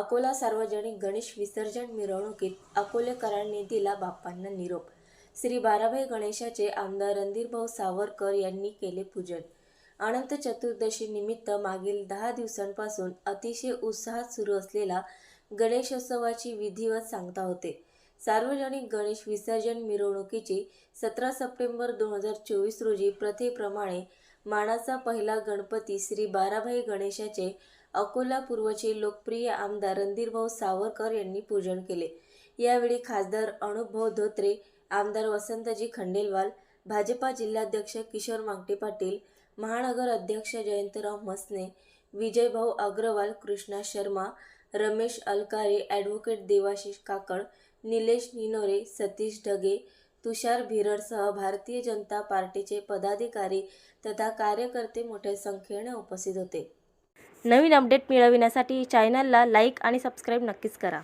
अकोला सार्वजनिक गणेश विसर्जन मिरवणुकीत अकोलेकरांनी दिला बाप्पांना निरोप. श्री बाराभाई गणेशाचे आमदार रणधीरभाऊ सावरकर यांनी केले पूजन. अनंत चतुर्दशी निमित्त मागील दहा दिवसांपासून अतिशय उत्साहात सुरू असलेला गणेशोत्सवाची विधिवत सांगता होते. सार्वजनिक गणेश विसर्जन मिरवणुकीची सतरा सप्टेंबर दोन हजार चोवीस रोजी प्रथेप्रमाणे मानाचा पहिला गणपती श्री बाराभाई गणेशाचे अकोला पूर्वचे लोकप्रिय आमदार रणधीरभाऊ सावरकर यांनी पूजन केले. यावेळी खासदार अनुभव धोत्रे आमदार वसंतजी खंडेलवाल भाजपा जिल्हाध्यक्ष किशोर मांगटे पाटील महानगर अध्यक्ष जयंतराव मसने विजयभाऊ अग्रवाल कृष्णा शर्मा रमेश अलकारे ॲडव्होकेट देवाशिष काकड निलेश निनोरे सतीश ढगे तुषार भिरडसह भारतीय जनता पार्टीचे पदाधिकारी तथा कार्यकर्ते मोठ्या संख्येने उपस्थित होते. नवीन अपडेट मिळविण्यासाठी चॅनलला लाईक आणि सबस्क्राईब नक्कीच करा.